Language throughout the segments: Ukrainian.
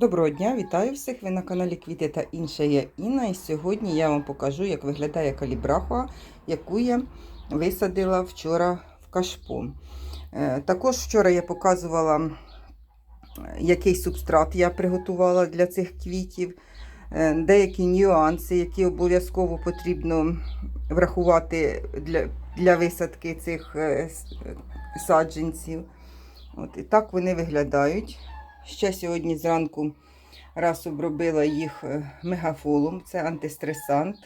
Доброго дня, вітаю всіх! Ви на каналі Квіти та інше є Інна. І сьогодні я вам покажу, як виглядає калібрахуа, яку я висадила вчора в кашпо. Е, Також вчора я показувала, який субстрат я приготувала для цих квітів, е, деякі нюанси, які обов'язково потрібно врахувати для, для висадки цих е, саджанців. От, і так вони виглядають. Ще сьогодні зранку раз обробила їх е, мегафолом, це антистресант.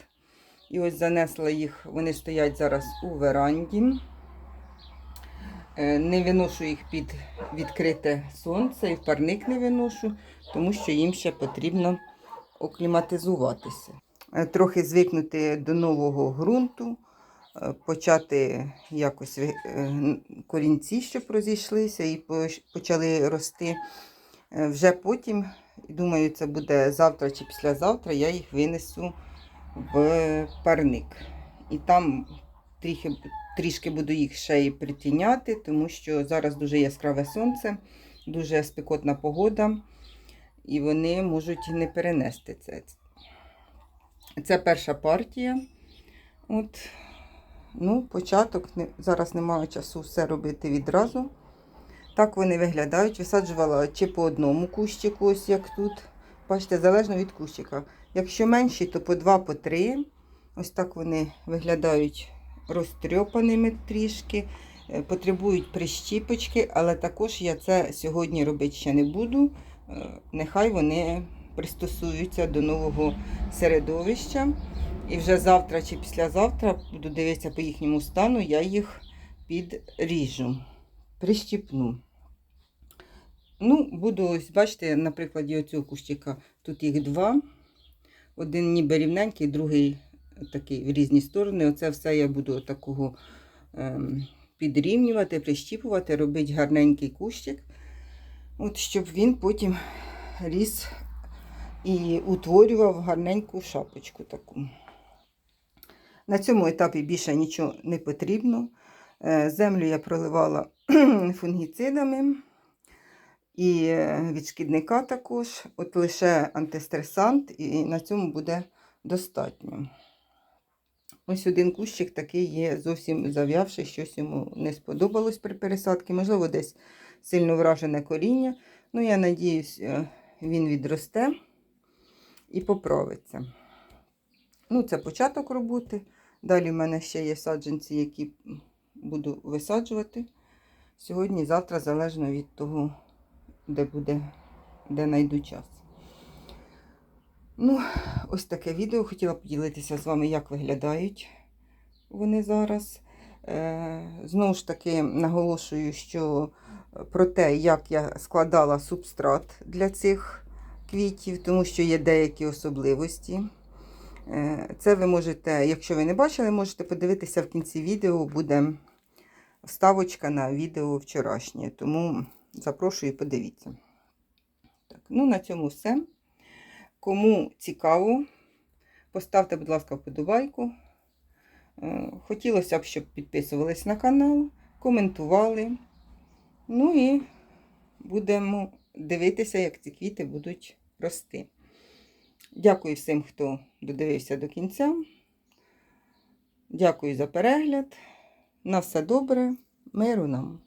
І ось занесла їх, вони стоять зараз у веранді. Е, Не виношу їх під відкрите сонце і в парник не виношу, тому що їм ще потрібно окліматизуватися. Е, Трохи звикнути до нового ґрунту, почати якось корінці, щоб розійшлися і почали рости. Е, Вже потім, думаю, це буде завтра чи післязавтра, я їх винесу в парник. І там трішки, трішки буду їх ще й притіняти, тому що зараз дуже яскраве сонце, дуже спекотна погода, і вони можуть не перенести це. Це перша партія. От, ну, початок. Зараз немає часу все робити відразу. Так вони виглядають. Висаджувала чи по одному кущику, ось як тут. Бачите, залежно від кущика. Якщо менші, то по два, по три. Ось так вони виглядають розтрьопаними трішки, е, потребують прищіпочки, але також я це сьогодні робити ще не буду. Е, Нехай вони пристосуються до нового середовища. І вже завтра чи післязавтра буду дивитися по їхньому стану, я їх підріжу прищіпну. Ну, буду ось, бачите, на прикладі оцього кущика. Тут їх два. Один ніби рівненький, другий такий в різні сторони. Оце все я буду такого ем, підрівнювати, прищіпувати, робити гарненький кущик. От, щоб він потім ріс і утворював гарненьку шапочку таку. На цьому етапі більше нічого не потрібно. Е, Землю я проливала фунгіцидами і е, від шкідника також. От лише антистресант, і на цьому буде достатньо. Ось один кущик такий є зовсім зав'явший, щось йому не сподобалось при пересадці. Можливо, десь сильно вражене коріння. Ну, я надіюсь, е, він відросте і поправиться. Ну, це початок роботи. Далі в мене ще є саджанці, які буду висаджувати. Сьогодні, завтра, залежно від того, де буде, де знайду час. Ну, ось таке відео. Хотіла поділитися з вами, як виглядають вони зараз. Е, знову ж таки, наголошую, що про те, як я складала субстрат для цих квітів, тому що є деякі особливості. Е, Це ви можете, якщо ви не бачили, можете подивитися в кінці відео, буде вставочка на відео вчорашнє. Тому запрошую, подивіться. Так, ну на цьому все. Кому цікаво, поставте, будь ласка, вподобайку. Е, Хотілося б, щоб підписувались на канал, коментували. Ну і будемо дивитися, як ці квіти будуть рости. Дякую всім, хто додивився до кінця. Дякую за перегляд. На все добре, миру нам!